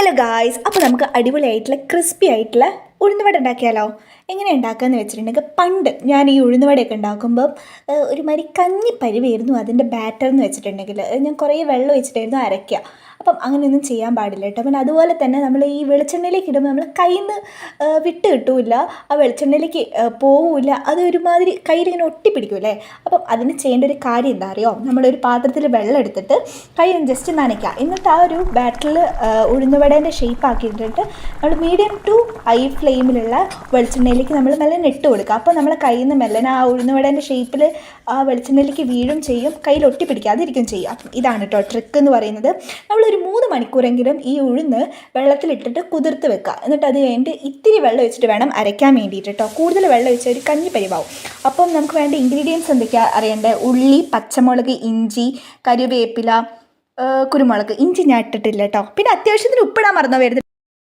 Hello guys അപ്പോൾ നമുക്ക് അടിപൊളിയായിട്ടുള്ള ക്രിസ്പി ആയിട്ടുള്ള ഉഴുന്നുവട ഉണ്ടാക്കിയാലോ? എങ്ങനെ ഉണ്ടാക്കുകയെന്ന് വെച്ചിട്ടുണ്ടെങ്കിൽ പണ്ട് ഞാൻ ഈ ഉഴുന്നുവടയൊക്കെ ഉണ്ടാക്കുമ്പോൾ ഒരുമാതിരി കഞ്ഞി പരിവായിരുന്നു അതിന്റെ ബാറ്റർ എന്ന് വെച്ചിട്ടുണ്ടെങ്കിൽ. ഞാൻ കുറേ വെള്ളം വെച്ചിട്ടായിരുന്നു അരയ്ക്കുക അപ്പം അങ്ങനെയൊന്നും ചെയ്യാൻ പാടില്ല കേട്ടോ. പിന്നെ അതുപോലെ തന്നെ നമ്മൾ ഈ വെളിച്ചെണ്ണയിലേക്ക് ഇടുമ്പോൾ നമ്മൾ കയ്യിൽ നിന്ന് വിട്ട് കിട്ടൂല ആ വെളിച്ചെണ്ണയിലേക്ക് പോവില്ല. അത് ഒരുമാതിരി കയ്യിലിങ്ങനെ ഒട്ടിപ്പിടിക്കൂലേ അപ്പം അതിന് ചെയ്യേണ്ട ഒരു കാര്യം എന്താ അറിയോ? നമ്മളൊരു പാത്രത്തിൽ വെള്ളം എടുത്തിട്ട് കൈ ജസ്റ്റ് നനയ്ക്കുക എന്നിട്ട് ആ ഒരു ബാറ്ററിൽ ഉഴുന്നുവടേന്റെ ഷേപ്പ് ആക്കിയിട്ടിട്ട് നമ്മൾ മീഡിയം ടു ഹൈ ഫ്ലെയിമിലുള്ള വെളിച്ചെണ്ണയിലേക്ക് നമ്മൾ മെല്ലെ ഇട്ട് കൊടുക്കുക. അപ്പോൾ നമ്മളെ കയ്യിൽ നിന്ന് മെല്ലനെ ആ ഉഴുന്നുവടേന്റെ ഷേപ്പിൽ ആ വെളിച്ചെണ്ണയിലേക്ക് വീഴും ചെയ്യും. കയ്യിൽ ഒട്ടിപ്പിടിക്കാതിരിക്കും ചെയ്യും ഇതാണ് കേട്ടോ ട്രിക്ക് എന്ന് പറയുന്നത്. മൂന്ന് മണിക്കൂറെങ്കിലും ഈ ഉഴുന്ന് വെള്ളത്തിലിട്ടിട്ട് കുതിർത്ത് വെക്കുക. എന്നിട്ട് അത് കഴിഞ്ഞിട്ട് ഇത്തിരി വെള്ളം വെച്ചിട്ട് വേണം അരയ്ക്കാൻ വേണ്ടിയിട്ട് കേട്ടോ കൂടുതൽ വെള്ളം ഒഴിച്ചാൽ ഒരു കഞ്ഞി പരിവാവും അപ്പം നമുക്ക് വേണ്ട ഇൻഗ്രീഡിയൻസ് എന്തൊക്കെയാണ് അറിയേണ്ടത് ഉള്ളി പച്ചമുളക് ഇഞ്ചി കരുവേപ്പില കുരുമുളക്. ഇഞ്ചി ഞാൻ ഇട്ടിട്ടില്ല കേട്ടോ പിന്നെ അത്യാവശ്യത്തിന് ഉപ്പിടാൻ മറന്നു വരുന്നത്